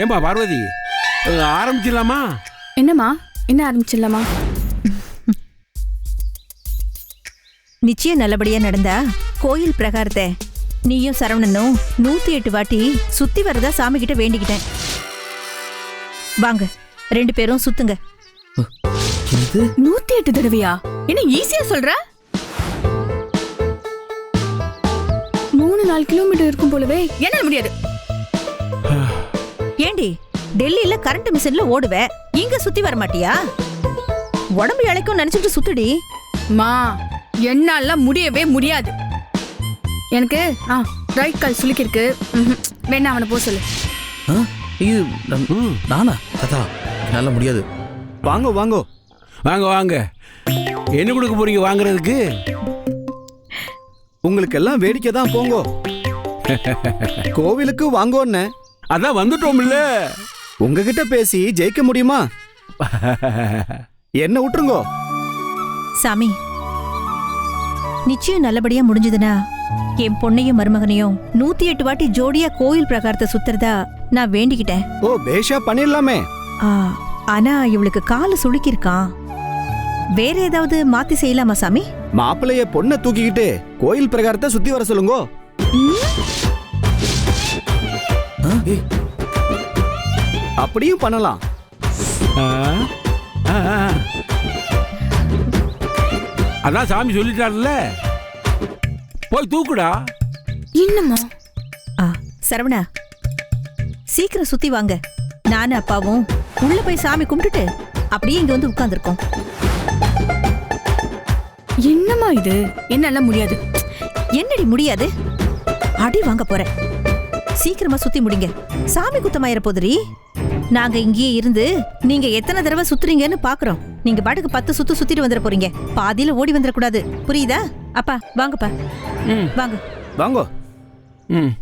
ஏம்பா பார்வதி? ஆரம்பிச்சிடலாமா? என்னம்மா? என்ன ஆரம்பிச்சிடலாமா? நிச்சயம் நல்லபடியா நடந்தா கோயில் பிரகாரத்தை நீயும் சரவணனும் நூத்தி எட்டு வாட்டி சுத்தி வரதா சாமி கிட்ட வேண்டிக்கிட்டேன். வாங்க ரெண்டு பேரும் சுத்துங்க. நூத்தி எட்டு தடவையா? என்ன ஈஸியா சொல்ற? மூணு நாலு கிலோமீட்டர் இருக்கும் போலவே என்னால முடியாது. ஏண்டி டெல்லியில கரண்ட் மிஷின்ல ஓடுவ? இங்க சுத்தி வர மாட்டியா? உடம்பு இழைக்கும் நினைச்சிட்டு சுத்துடி. மா என்னால முடியவே முடியாது. எனக்கு ஆ ரைட் கால் சுளுக்கி இருக்கு ம்ஹும். வேணா அவனை போக சொல்லு. ஆ? இது நம்- ம். நானா? தாத்தா என்னால முடியாது. வாங்க வாங்க. வாங்க வாங்க. என்ன கொடுக்க போறீங்க வாங்குறதுக்கு? உங்களுக்கு எல்லாம் வேடிக்கை தான் போங்க. கோவிலுக்கு வாங்கோன்னு. அதான் வந்துட்டோம்ல. உங்ககிட்ட பேசி ஜெயிக்க முடியுமா? என்ன விட்டுருங்கோ சாமி நிச்சயம் நல்லபடியா முடிஞ்சதுன்னா என் பொண்ணையும் மருமகனையும் நூத்தி எட்டு வாட்டி ஜோடியா கோயில் பிரகாரத்தை சுத்துறதா நான் வேண்டிக்கிட்டேன். ஓ பேஷா பண்ணிடலாமே. ஆ, ஆனா இவளுக்கு காலு சுளுக்கிருக்கான் வேற ஏதாவது மாத்தி செய்யலாமா சாமி? மாப்பிள்ளைய பொண்ணை தூக்கிக்கிட்டு கோயில் பிரகாரத்தை சுத்தி வர சொல்லுங்கோ. அப்படியும் பண்ணலாம். அதான் சாமி சொல்லிட்டார்ல போய் தூக்குடா. என்னம்மா ஆ, சரவணா சீக்கிரம் சுத்தி வாங்க. நானும் அப்பாவும் உள்ள போய் சாமி கும்பிட்டுட்டு அப்படியே இங்க வந்து உட்கார்ந்துருக்கோம். என்னம்மா இது? என்னால முடியாது. என்னடி முடியாது? அடி வாங்க போறேன் சீக்கிரமா சுத்தி முடிங்க. சாமி குத்தமாயிர போதுரி நாங்க இங்கேயே இருந்து நீங்க எத்தனை தடவை சுத்துறீங்கன்னு பாக்குறோம். நீங்க பாட்டுக்கு பத்து சுத்து சுத்திட்டு வந்துட போறீங்க. பாதியில ஓடி வந்துட கூடாது. புரியுதா? அப்பா வாங்கப்பா. ம். வாங்க. வாங்கோ. ம்.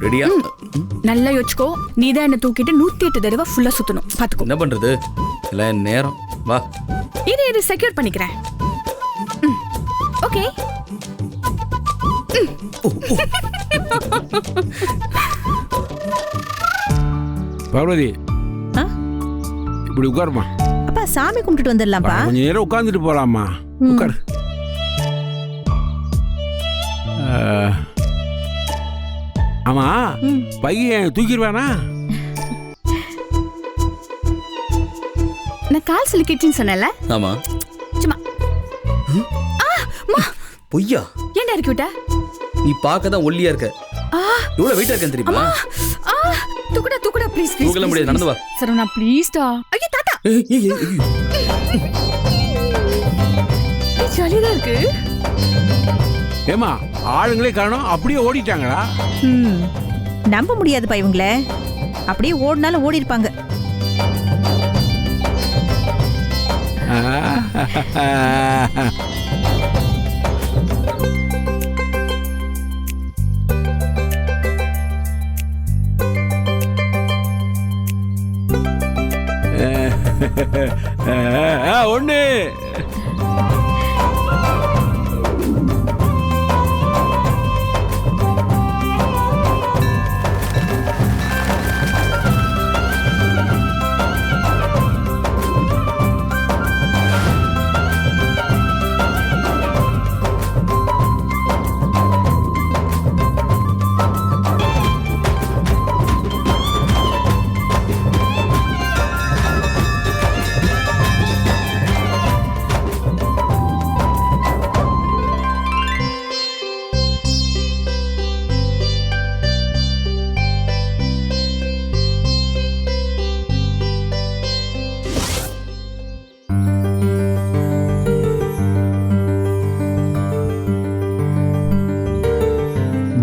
ரெடியா? நல்லா யோசிச்சுக்கோ. நீ தான் என்ன தூக்கிட்டு நூத்தி எட்டு தடவை ஃபுல்லா சுத்தணும். பாத்துக்கோ. என்ன பண்றது? இல்ல நேரம். வா. இரு இரு செக்யூர் பண்ணிக்கிறேன். ஓகே. பார்வதி? இப்படி உட்காருமா. அப்பா சாமி கும்பிட்டுட்டு வந்துடலாம்ப்பா. கொஞ்ச நேரம் உட்காந்துட்டு போலாமா? உட்காரு. ஆ. ஆமா. பையன் தூக்கிடுவானா? நான் கால் சுளுக்கிட்டுன்னு சொன்னேன்ல. ஆமா. சும்மா. பொய்யா? ஏன்டா இறக்கி விட்ட? நீ பார்க்க தான் ஒல்லியா இருக்க. ஆ. எவ்வளவு வெயிட்டா இருக்கேன் தெரியுமா? ஆ தூக்குடா தூக்குடா ப்ளீஸ் ப்ளீஸ் தூக்கல முடியாது நடந்து வா சரவணா ப்ளீஸ்டா ஐயோ தாத்தா. ஜாலியா இருக்கு. ஏமா ஆளுங்களே காணோம் அப்படியே ஓடிட்டாங்களா? ம். நம்ப முடியாதுப்பா இவங்கள. அப்படியே ஓடினாலும் ஓடி இருப்பாங்க ஒன்று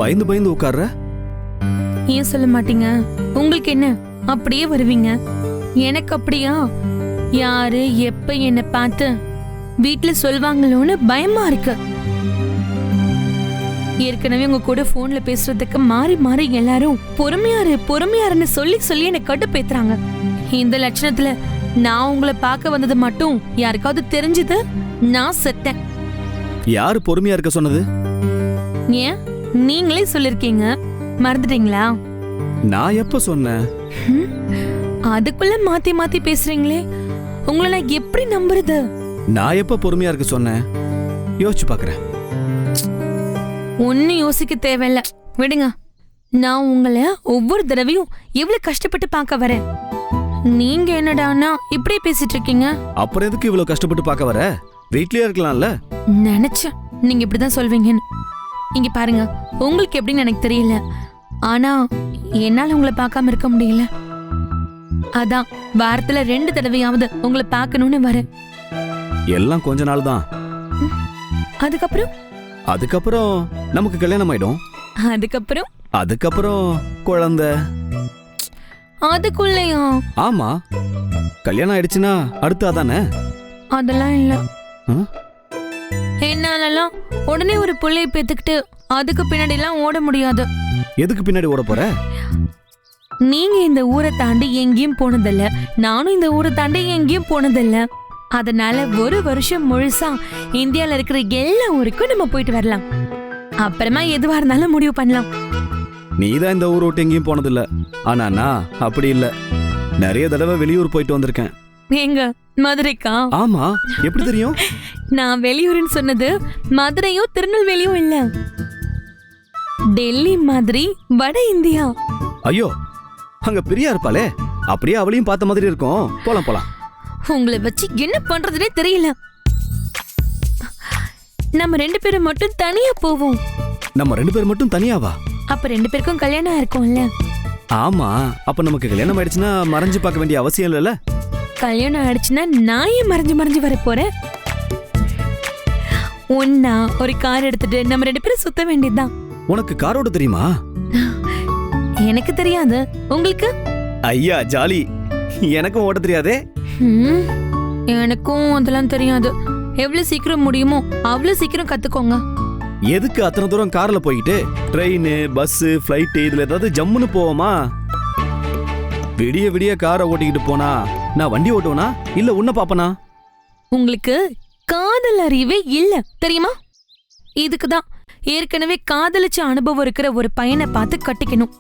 பயந்து பயந்து உட்கார்ற? ஏன் சொல்ல மாட்டீங்க? உங்களுக்கு என்ன? அப்படியே வருவீங்க. எனக்கு அப்படியா? யாரு எப்ப என்ன பார்த்து வீட்ல சொல்வாங்களோன்னு பயமா இருக்கு. ஏற்கனவே உங்க கூட போன்ல பேசுறதுக்கு மாறி மாறி எல்லாரும் பொறுமையாரு பொறுமையாருன்னு சொல்லி சொல்லி என்ன கடுப்பேத்துறாங்க இந்த லட்சணத்துல நான் உங்களை பார்க்க வந்தது மட்டும் யாருக்காவது தெரிஞ்சது? நான் செத்தேன். யாரு பொறுமையா இருக்க சொன்னது? ஏன்? நீங்களே சொல்லிருக்கீங்க. மறந்துட்டீங்களா? நான் எப்ப சொன்னேன்? அதுக்குள்ள மாத்தி மாத்தி பேசுறீங்களே. உங்களை நான் எப்படி நம்புறது? நான் எப்ப பொறுமையா இருக்க சொன்னேன்? யோசிச்சு பாக்குறேன். ஒன்னும் யோசிக்க தேவையில்ல. விடுங்க. நான் உங்களை ஒவ்வொரு தடவையும் எவ்வளவு கஷ்டப்பட்டு பார்க்க வரேன். நீங்க என்னடான்னா இப்படியே பேசிட்டு இருக்கீங்க? அப்புறம் எதுக்கு இவ்வளவு கஷ்டப்பட்டு பார்க்க வர? வீட்லயே இருக்கலாம்ல. நினைச்சேன். நீங்க இப்படிதான் சொல்வீங்கன்னு. இங்க பாருங்க உங்களுக்கு எப்படின்னு எனக்கு தெரியல. ஆனா என்னால உங்களை பார்க்காம இருக்க முடியல. அதான் வாரத்துல ரெண்டு தடவையாவது உங்களை பார்க்கணும்னு வரேன். எல்லாம் கொஞ்ச நாள் தான். அதுக்கப்புறம்? அதுக்கப்புறம் நமக்கு கல்யாணம் ஆயிடும். அதுக்கப்புறம்? அதுக்கப்புறம் குழந்தை. அதுக்குள்ளயா? ஆமா. கல்யாணம் ஆயிடுச்சுன்னா அடுத்து அதானே? அதெல்லாம் இல்ல? என்னாலலாம் உடனே ஒரு புள்ளைய பெத்துக்கிட்டு அதுக்கு பின்னாடி எல்லாம் ஓட முடியாது. எதுக்கு பின்னாடி ஓட போற? நீங்க இந்த ஊரை தாண்டி எங்கேயும் போனதில்ல. நானும் இந்த ஊரை தாண்டி எங்கேயும் போனதில்ல. அதனால ஒரு வருஷம் முழுசா இந்தியால இருக்கிற எல்லா ஊருக்கும் நம்ம போயிட்டு வரலாம். அப்புறமா எதுவா இருந்தாலும் முடிவு பண்ணலாம். நீ தான் இந்த ஊர் விட்டு எங்கேயும் போனதில்ல. ஆனா நான் அப்படி இல்ல. நிறைய தடவை வெளியூர் போயிட்டு வந்திருக்கேன். எங்க மதுரைக்கா? ஆமா எப்படி தெரியும்? நான் வெளியூர்னு சொன்னது மதுரையோ திருநெல்வேலியும் இல்ல. டெல்லி மாதிரி வட இந்தியா. ஐயோ அங்க பிரியா இருப்பாளே. அப்படியே அவளையும் பார்த்த மாதிரி இருக்கும். போலாம் போலாம். உங்களை வச்சு என்ன பண்றதுனே தெரியல. நம்ம ரெண்டு பேரும் மட்டும் தனியா போவோம். நம்ம ரெண்டு பேர் மட்டும் தனியாவா? அப்ப ரெண்டு பேருக்கும் கல்யாணம் இருக்கும்ல ஆமா அப்ப நமக்கு கல்யாணம் ஆயிடுச்சுன்னா மறைஞ்சு பார்க்க வேண்டிய அவசியம் இல்லைல்ல? கல்யாணம் ஆயிடுச்சுன்னா நான் ஏன் மறைஞ்சு மறைஞ்சு வர போறேன் ஒன்னா ஒரு கார் எடுத்துட்டு நம்ம ரெண்டு பேரும் சுத்த வேண்டியதுதான். உனக்கு காரோட தெரியுமா? எனக்கு தெரியாது. உங்களுக்கு? ஐயா ஜாலி. எனக்கும் ஓட்ட தெரியாதே. எனக்கும் அதெல்லாம் தெரியாது. எவ்வளவு சீக்கிரம் முடியுமோ அவ்வளவு சீக்கிரம் கத்துக்கோங்க. எதுக்கு அத்தனை தூரம் கார்ல போய்கிட்டு ட்ரெயின் பஸ் ஃப்ளைட் இதுல ஏதாவது ஜம்முன்னு போவோமா? விடிய விடிய காரை ஓட்டிக்கிட்டு போனா நான் வண்டி ஓட்டுவனா? இல்ல உன்ன பாப்பனா உங்களுக்கு காதல் அறிவே இல்ல தெரியுமா? இதுக்கு தான் ஏற்கனவே காதலிச்ச அனுபவம் இருக்கிற ஒரு பையனை பார்த்து கட்டிக்கணும்.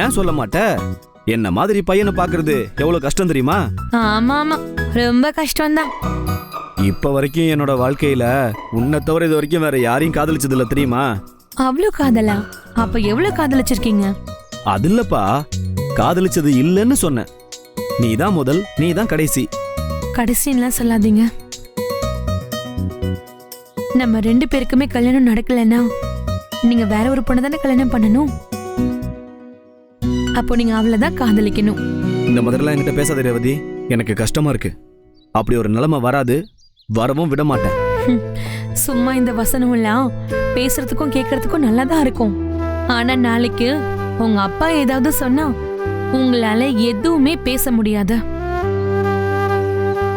ஏன் சொல்ல மாட்ட? என்ன மாதிரி பையனை பாக்குறது எவ்வளவு கஷ்டம் தெரியுமா? ஆமா ஆமா ரொம்ப கஷ்டம்தான். இப்ப வரைக்கும் என்னோட வாழ்க்கையில உன்னை தவிர இது வரைக்கும் வேற யாரையும் காதலிச்சது இல்ல தெரியுமா? அவ்வளோ காதலா? அப்ப எவ்வளவு காதலிச்சிருக்கீங்க? அது இல்லப்பா. காதலிச்சது இல்லைன்னு சொன்னேன். நீ தான் முதல் நீ தான் கடைசி கடைசின்லாம் சொல்லாதீங்க. நம்ம ரெண்டு பேருக்குமே கல்யாணம் நடக்கலைன்னா நீங்க வேற ஒரு பொண்ணை தானே கல்யாணம் பண்ணணும்? அப்போ நீங்க அவளை தான் காதலிக்கணும். இந்த மாதிரிலாம் என்கிட்ட பேசாத ரேவதி எனக்கு கஷ்டமா இருக்கு. அப்படி ஒரு நிலைமை வராது வரவும் விட மாட்டேன். சும்மா இந்த வசனம்லாம் பேசுறதுக்கும் கேட்கறதுக்கும் நல்லா தான் இருக்கும். ஆனா நாளைக்கு உங்க அப்பா ஏதாவது சொன்னா உங்களால எதுவுமே பேச முடியாது.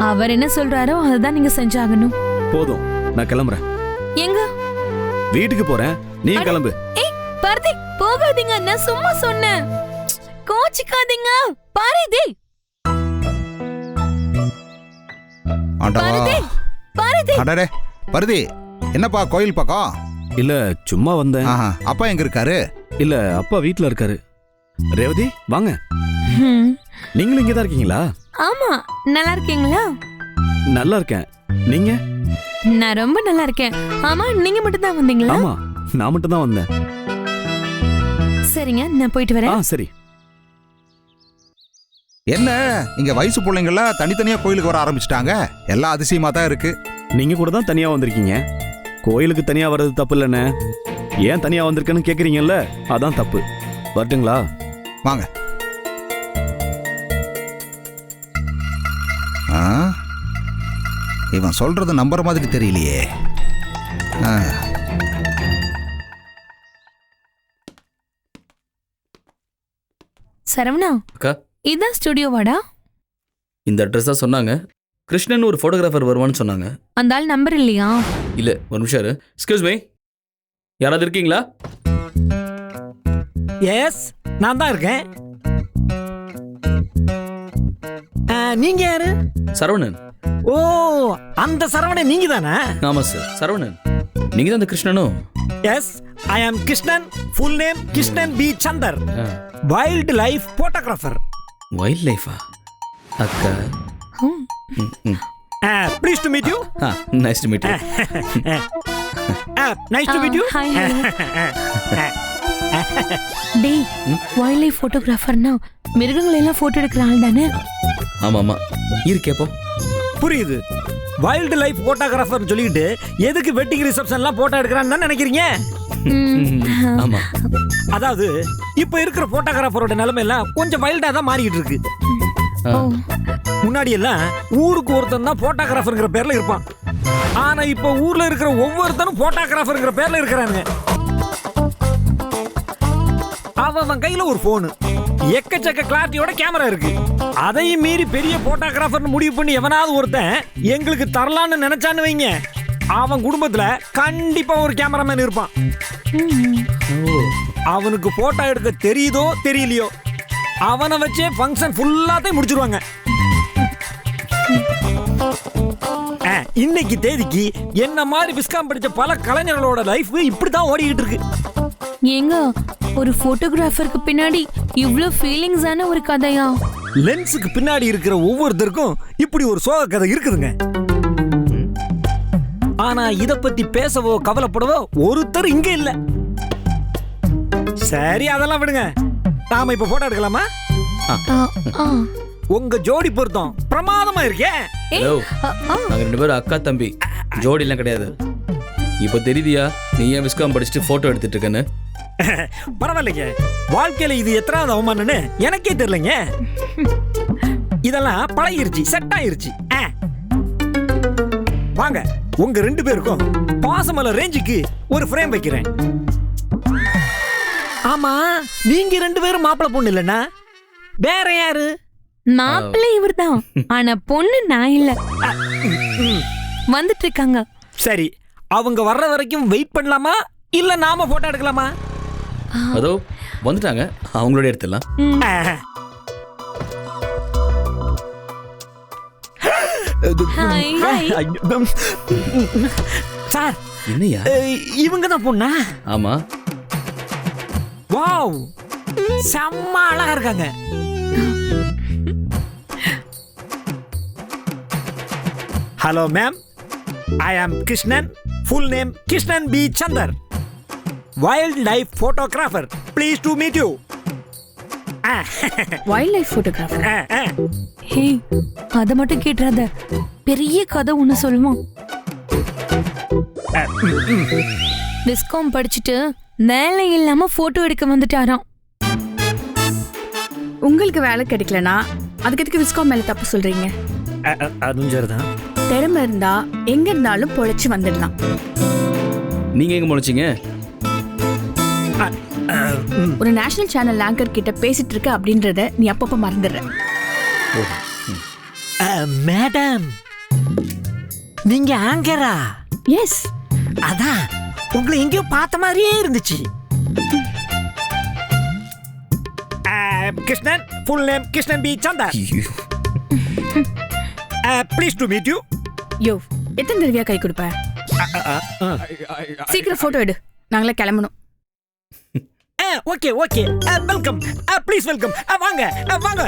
அவர் என்ன சொல்றாரோ அதுதான் நீங்க செஞ்சாகணும். போதும் நான் கிளம்புறேன். எங்க? வீட்டுக்கு போறேன் நீ கிளம்பு. ஏய் பரதி போகாதீங்க நான் சும்மா சொன்னேன். கோச்சிக்காதீங்க பாரதி பாரதி பாரதி. அடடே பருதி என்னப்பா கோயில் பக்கம்? இல்ல சும்மா வந்தேன். ஆஹா, அப்பா எங்க இருக்காரு? இல்ல அப்பா வீட்ல இருக்காரு. ரேவதி வாங்க. நீங்களும் இங்க தான் இருக்கீங்களா? ஆமா நல்லா இருக்கீங்களா? நல்லா இருக்கேன். நீங்க? நான் ரொம்ப நல்லா இருக்கேன். ஆமா நீங்க மட்டும் தான் வந்தீங்களா? ஆமா நான் மட்டும் தான் வந்தேன். சரிங்க நான் போயிட்டு ஆ வரேன் சரி. என்ன இங்க வயசு பிள்ளைங்கெல்லாம் தனித்தனியா கோயிலுக்கு வர ஆரம்பிச்சிட்டாங்க. எல்லாம் அதிசயமா தான் இருக்கு. நீங்க கூட தான் தனியா வந்திருக்கீங்க. கோயிலுக்கு தனியா வர்றது தப்பு இல்லைண்ணே. ஏன் தனியா வந்திருக்கேன்னு கேக்குறீங்கல்ல? அதான் தப்பு. வரட்டுங்களா? வாங்க. ஆ? இவன் சொல்றது நம்புற மாதிரி தெரியலையே. ஆ, சரவணா அக்கா. இதான் ஸ்டுடியோவாடா இந்த அட்ரஸ் தான் சொன்னாங்க. கிருஷ்ணன் ஒரு ஃபோட்டோகிராஃபர் வருவான்னு சொன்னாங்க. அந்த ஆள் நம்பர் இல்லையா? இல்ல ஒரு நிமிஷம் எக்ஸ்கியூஸ் மீ யாராவது இருக்கீங்களா? எஸ் நான் தான் இருக்கேன். ஆ, நீங்க யாரு? சரவணன். ஓ அந்த சரவணன் நீங்க தானே? ஆமா சார் சரவணன். நீங்க தான் அந்த கிருஷ்ணனும் yes I am Krishnan full name Krishnan P Chandar wild life photographer wild லைஃபா அக்கா. Please to meet you nice to meet nice to meet you Hi, டேய் வைல்ட் லைஃப் போட்டோகிராஃபர்னா மிருகங்களை எல்லாம் போட்டோ எடுக்கிற ஆள் தானே? ஆமா ஆமா இரு கேப்போம். புரியுது. வைல்ட் லைஃப் போட்டோகிராஃபர்னு சொல்லிட்டு எதுக்கு வெட்டிங் ரிசப்ஷன்லாம் போட்டோ எடுக்கிறான்னு தானே நினைக்கிறீங்க. ஆமா. அதாவது இப்போ இருக்கிற போட்டோகிராஃபரோட நிலைமை எல்லாம் கொஞ்சம் வைல்டா தான் மாறிக்கிட்டு இருக்கு. முன்னாடி எல்லாம் ஊருக்கு ஒருத்தன் தான் போட்டோகிராஃபர்ங்கிற பேர்ல இருப்பான். ஆனா இப்போ ஊர்ல இருக்கிற ஒவ்வொருத்தனும் போட்டோகிராஃபர்ங்கிற பேர்ல இருக்கிறானுங்க. அவன் அவன் கையில ஒரு போனு எக்கச்சக்க கிளாரிட்டியோட கேமரா இருக்கு. அதையும் மீறி பெரிய போட்டோகிராஃபர்னு முடிவு பண்ணி எவனாவது ஒருத்தன் எங்களுக்கு தரலான்னு நினைச்சான்னு வைங்க. அவன் குடும்பத்துல கண்டிப்பா ஒரு கேமராமேன் இருப்பான். அவனுக்கு போட்டோ எடுக்க தெரியுதோ தெரியலையோ அவனை வச்சே ஃபங்க்ஷன் ஃபுல்லாத்தையும் முடிச்சிருவாங்க. ஆ, இன்னைக்கு தேதிக்கு என்ன மாதிரி விஸ்காம் படிச்ச பல கலைஞர்களோட லைஃப் இப்படி தான் ஓடிக்கிட்டு இருக்கு. ஏங்க ஒரு போட்டோகிராஃபருக்கு பின்னாடி இவ்ளோ ஃபீலிங்ஸான ஒரு கதையா? லென்ஸுக்கு பின்னாடி இருக்கிற ஒவ்வொருத்தருக்கும் இப்படி ஒரு சோக கதை இருக்குதுங்க. ஆனா இத பத்தி பேசவோ கவலைப்படவோ ஒருத்தர் இங்க இல்ல. சரி அதெல்லாம் விடுங்க. நாம இப்ப போட்டோ எடுக்கலாமா. உங்க ஜோடி பொருத்தம் பிரமாதமா இருக்கே. ஹலோ. நாங்க ரெண்டு பேரும் அக்கா தம்பி. ஜோடிலாம் கிடையாது. இப்போ தெரியுதியா நீ ஏன் விஸ்காம் படிச்சுட்டு போட்டோ எடுத்துட்டு இருக்கேன்னு? பரவாயில்லைங்க. வாழ்க்கையில இது எத்தனாவது அவமானம்னு எனக்கே தெரியலங்க. இதெல்லாம் பழகிருச்சு செட் ஆயிருச்சு. வாங்க உங்க ரெண்டு பேருக்கும் பாசமல ரேஞ்சுக்கு ஒரு ஃப்ரேம் வைக்கிறேன். ஆமா நீங்க ரெண்டு பேரும் மாப்பிள்ளை பொண்ணு இல்லைன்னா? வேற யாரு? மாப்பிள்ளை இவர்தான். ஆனா பொண்ணு நான் இல்ல. வந்துட்டு இருக்காங்க. சரி அவங்க வர்ற வரைக்கும் வெயிட் பண்ணலாமா? இல்ல நாம போட்டோ எடுக்கலாமா? அதோ வந்துட்டாங்க. அவங்களோட எடுத்துடலாம். சார் என்னையா? இவங்க தான் பொண்ணா? ஆமா. வாவ் செம்ம அழகா இருக்காங்க. Hello ma'am I am Krishnan full name Krishnan P Chandar wild life photographer please to meet you wild life photographer hey அத மட்டும் கேட்டுறாத. பெரிய கதை ஒண்ணு சொல்லுவோம் விஸ்காம் படிச்சுட்டு வேலை இல்லாம போட்டோ எடுக்க வந்துட்டாராம். உங்களுக்கு வேலை கிடைக்கலனா அதுக்கு எதுக்கு விஸ்காம் மேல தப்பு சொல்றீங்க? அதுவும் சரிதான். திறமை இருந்தா எங்க இருந்தாலும் பொழைச்சு வந்துடலாம். நீங்க எங்க முளைச்சிங்க ஒரு நேஷனல் சேனல் ஆங்கர் கிட்ட பேசிட்டு இருக்க அப்படின்றத நீ அப்பப்ப மறந்துடுற. மேடம் நீங்க ஆங்கரா எஸ் அதான் உங்களை எங்கேயோ பார்த்த மாதிரியே இருந்துச்சு. Krishnan full name Krishnan P Chandar please to meet you yo எத்தனை தடவையா கை கொடுப்ப? சீக்கிரம் போட்டோ எடு. நாங்களே கிளம்பணும். Okay okay welcome please welcome வாங்க. அஹ், வாங்க.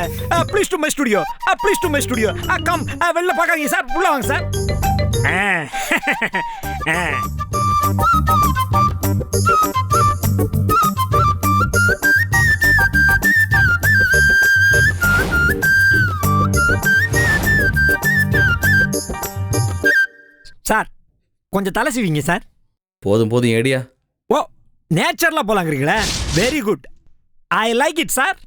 Please to my studio please to my studio come வெளில பார்க்காதீங்க சார் உள்ள வாங்க சார் சார் கொஞ்சம் தலை சீவிங்க சார் போதும் போதும் ஏடியா. நேச்சர்ல போலாங்கிறீங்களா? Very good I like it sir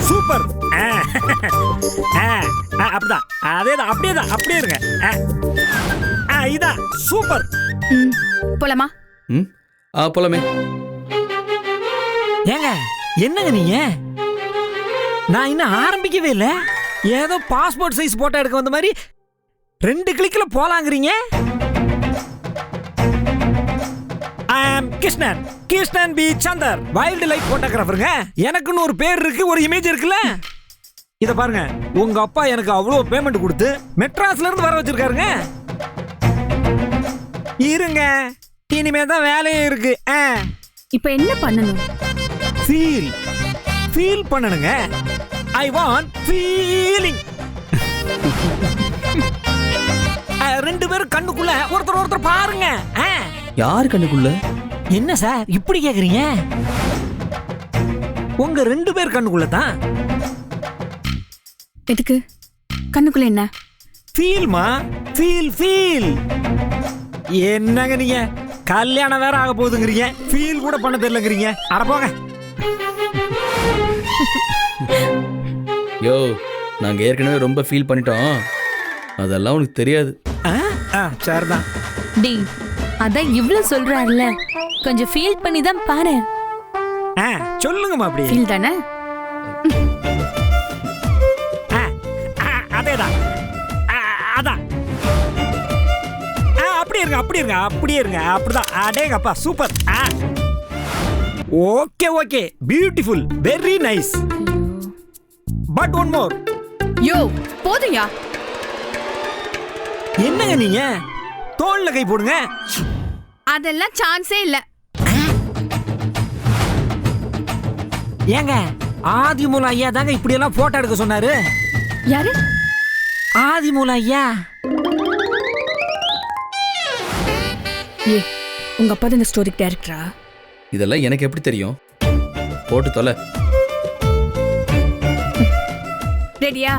super அப்படிதான். அதேதான். அப்படியே தான். அப்படியே இருங்க. ஆ. ஆ, இதான். சூப்பர் போலாமா? ம். ஆ போலாமே. ஏங்க என்னங்க நீங்க? நான் இன்னும் ஆரம்பிக்கவே இல்லை. ஏதோ பாஸ்போர்ட் சைஸ் போட்டோ எடுக்க வந்த மாதிரி ரெண்டு கிளிக்ல போலாங்கிறீங்க? Krishnan Krishnan P Chandar wild life போட்டோகிராஃபருங்க எனக்குன்னு ஒரு பேர் இருக்கு ஒரு இமேஜ் இருக்குல்ல? இத பாருங்க. உங்க அப்பா எனக்கு அவ்வளோ பேமெண்ட் கொடுத்து மெட்ராஸ்ல இருந்து வர வச்சிருக்காருங்க. இருங்க. இனிமே தான் வேலையே இருக்கு. ஆ. இப்போ என்ன பண்ணணும்? ஃபீல் ஃபீல் பண்ணணுங்க. ஐ வாண்ட் ஃபீலிங் ரெண்டு பேரும் கண்ணுக்குள்ள ஒருத்தர் ஒருத்தர் பாருங்க. ஆ. யார் கண்ணுக்குள்ள? என்ன சார் இப்படி கேக்குறீங்க? உங்க ரெண்டு பேர் கண்ணுக்குள்ள தான். எதுக்கு? கண்ணுக்குள்ள என்ன? ஃபீல்மா ஃபீல் ஃபீல் என்னங்க நீங்க? கல்யாணம் வேற ஆக போகுதுங்கிறீங்க. ஃபீல் கூட பண்ண தெரியலங்கிறீங்க. அட போங்க. யோ நாங்க ஏற்கனவே ரொம்ப ஃபீல் பண்ணிட்டோம். அதெல்லாம் உனக்கு தெரியாது. ஆ, சரிதான் டேய் அதான் இவ்வளவு சொல்றாருல கொஞ்சம் ஃபீல் பண்ணி தான் பாரு ஆ, சொல்லுங்கம்மா அப்படி ஃபீல் தானே? ஆ, ஆ, அதேதான். ஆ, அதான். ஆ, அப்படியே இருங்க அப்படியே இருங்க அப்படியே இருங்க அப்படிதான். அடேங்கப்பா super. Ah. Okay okay. Beautiful very nice but one more yo போதும்யா. என்னங்க நீங்க? தோல்ல கை போடுங்க. அதெல்லாம் சான்ஸே இல்ல. ஏங்க ஆதிமூல ஐயா தாங்க இப்படி எல்லாம் போட்டோ எடுக்க சொன்னாரு? யாரு? ஆதிமூல ஐயா. ஏ உங்க அப்பா தான் இந்த ஸ்டோரிக்கு டைரக்டரா இதெல்லாம் எனக்கு எப்படி தெரியும்? போட்டு தொலை. ரெடியா?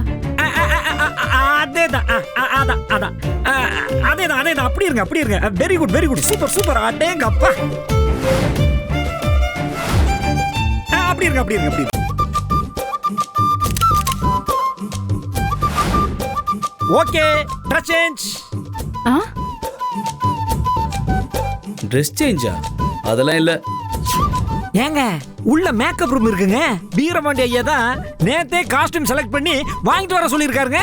அப்படி இருங்க அப்படி இருங்க. Very good very good super super அடேங்க அப்பா ஆ, அப்படி இருங்க அப்படி இருங்க அப்படி. ஓகே ட்ரெஸ் சேஞ்ச் ஆ? ட்ரெஸ் சேஞ்சா அதெல்லாம் இல்லை. ஏங்க உள்ள மேக்கப் ரூம் இருக்குங்க. வீரபாண்டி ஐயா தான் நேத்தே காஸ்டியூம் செலக்ட் பண்ணி வாங்கிட்டு வர சொல்லியிருக்காருங்க.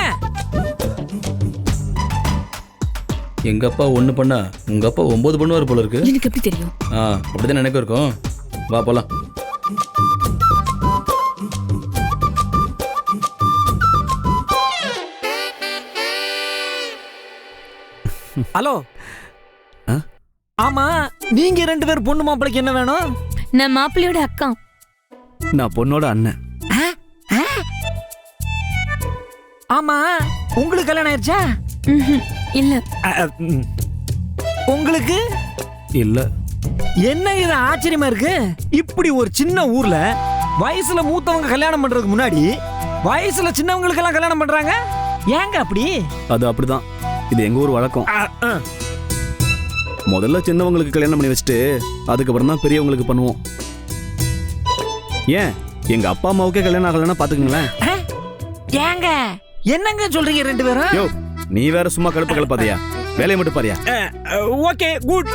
எங்க அப்பா ஒன்று பண்ணா? உங்க அப்பா ஒன்பது பண்ணுவார் போல இருக்கு எனக்கு எப்படி தெரியும்? ஆ அப்படிதான் எனக்கு இருக்கும் வா போலாம். ஹலோ. ஆ? ஆமா நீங்க ரெண்டு பேர் பொண்ணு மாப்பிளைக்கு என்ன வேணும்? நான் மாப்பிள்ளையோட அக்கா நான் பொண்ணோட அண்ணன். ஆமா உங்களுக்கு கல்யாணம் ஆயிடுச்சா? ம்ஹும். இல்ல. உங்களுக்கு? இல்ல. என்ன இது ஆச்சரியமா இருக்கு? இப்படி ஒரு சின்ன ஊர்ல வயசுல மூத்தவங்க கல்யாணம் பண்றதுக்கு முன்னாடி வயசுல சின்னவங்களுக்கெல்லாம் கல்யாணம் பண்றாங்க? ஏங்க அப்படி? அது அப்படிதான். இது எங்க ஊர் வழக்கம். முதல்ல சின்னவங்களுக்கு கல்யாணம் பண்ணி வச்சுட்டு அதுக்கப்புறம் தான் பெரியவங்களுக்கு பண்ணுவோம். ஏன்? எங்க அப்பா அம்மாவுக்கே கல்யாணம் ஆகலைன்னா பாத்துக்கங்களேன்? ஏங்க? என்னங்க சொல்றீங்க ரெண்டு பேரும்? நீ வேற சும்மா கடுப்பு கலப்பாதையா? வேலையை மட்டும் பாரியா? Okay good.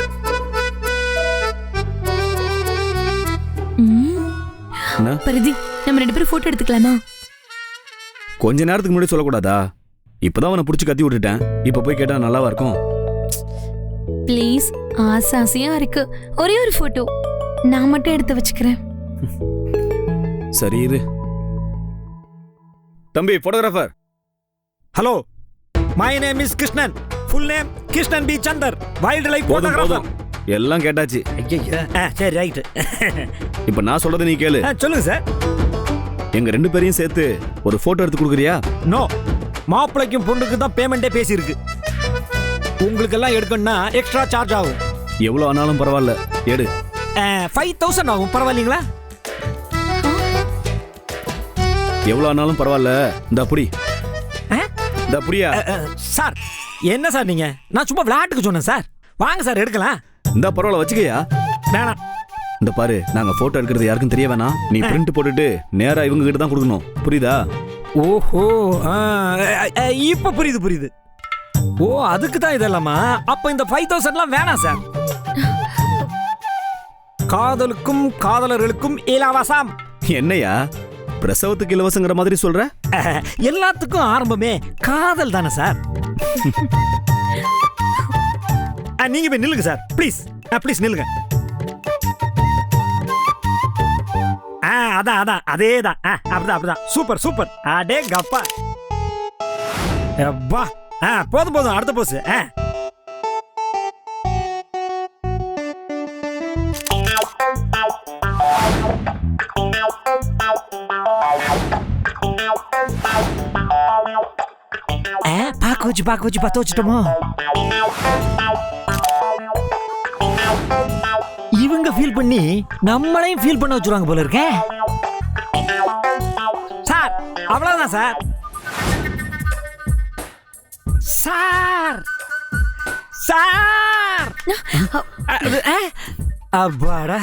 பரிதி நம்ம ரெண்டு பேரும் போட்டோ எடுத்துக்கலாமா? கொஞ்ச நேரத்துக்கு முன்னாடி சொல்லக்கூடாதா? இப்பதான் அவனை புடிச்சு கத்தி விட்டுட்டேன். இப்ப போய் கேட்டா நல்லாவா இருக்கும்? ப்ளீஸ் ஆசை ஆசையா இருக்கு. ஒரே ஒரு போட்டோ நான் மட்டும் எடுத்து வச்சுக்கிறேன். சரி இரு. தம்பி photographer hello my name is Krishnan full name Krishnan P Chandar wild life போதும் போதும். எல்லாம் கேட்டாச்சு. சரி ரைட் இப்ப நான் சொல்றதை நீ கேளு. சொல்லுங்க சார் எங்க ரெண்டு பேரையும் சேர்த்து ஒரு போட்டோ எடுத்து கொடுக்குறியா? நோ மாப்பிள்ளைக்கும் பொண்ணுக்கு தான் பேமெண்ட்டே பேசியிருக்கு. உங்களுக்கெல்லாம் எடுக்கணும்னா எக்ஸ்ட்ரா சார்ஜ் ஆகும். எவ்வளவு ஆனாலும் பரவாயில்ல. எடு. ஃபைவ் தௌசண்ட் ஆகும். பரவாயில்லைங்களா? எவ்வளவு ஆனாலும் பரவாயில்ல. இந்த புடி. ஆ? இந்த அஹ், சார் என்ன சார் நீங்க? நான் சும்மா விளையாட்டுக்கு சொன்னேன் சார். வாங்க சார் எடுக்கலாம். இந்த பரவாயில்ல வச்சுக்கயா? வேணாம். இந்த பாரு நாங்க போட்டோ எடுக்கிறது யாருக்கும் தெரிய வேணாம். நீ பிரிண்ட் போட்டுட்டு நேரா இவங்க கிட்ட தான் கொடுக்கணும். புரியுதா? ஓஹோ இப்ப புரியுது புரியுது. ஓ அதுக்கு தான் இதெல்லாமா? அப்ப இந்த ஃபைவ் தௌசண்ட்லாம் வேணாம் சார். காதலுக்கும் காதலர்களுக்கும் இலவசம். என்னையா? பிரசவத்துக்கு இலவசங்கிற மாதிரி சொல்ற? எல்லாத்துக்கும் ஆரம்பமே காதல் தானே சார். நீங்க போய் நில்லுங்க சார். ப்ளீஸ் ப்ளீஸ் நில்லுங்க. அதான் அதான். அதே தான். அப்படிதான் அப்படிதான். சூப்பர் சூப்பர் அடே கப்பா எப்பா போதும் போதும். அடுத்த போஸ் ஆ. பாக்க வச்சு பாக்க வச்சு பத்த இவங்க ஃபீல் பண்ணி நம்மளையும் ஃபீல் பண்ண வச்சுருவாங்க போல இருக்கே சார் அவ்வளவுதான் சார் சார் சார் அப்பாடா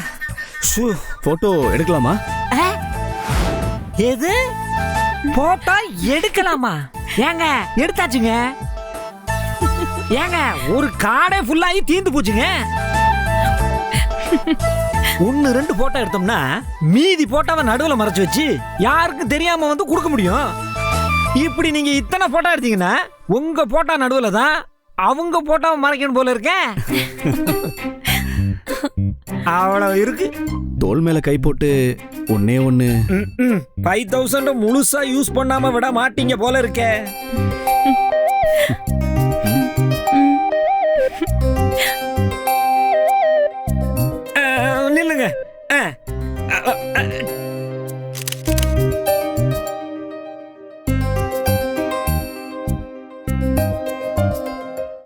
ஷூ ஃபோட்டோ எடுக்கலாமா எது போட்டோ எடுக்கலாமா? ஏங்க எடுத்தாச்சுங்க. ஏங்க ஒரு காடே ஃபுல்லாகி தீந்து போச்சுங்க. ஒன்று ரெண்டு போட்டோ எடுத்தோம்னா மீதி போட்டோவை நடுவில் மறைச்சு வச்சு யாருக்கும் தெரியாம வந்து கொடுக்க முடியும். இப்படி நீங்க இத்தனை போட்டோ எடுத்தீங்கன்னா உங்க போட்டோ நடுவில் தான் அவங்க போட்டோவை மறைக்கணும் போல இருக்கேன் அவ்வளவு இருக்கு. தோல் மேல கை போட்டு ஒன்னே ஒன்னு ஃபைவ் தௌசண்ட் முழுசா யூஸ் பண்ணாம விட மாட்டீங்க போல இருக்கே. நில்லுங்க.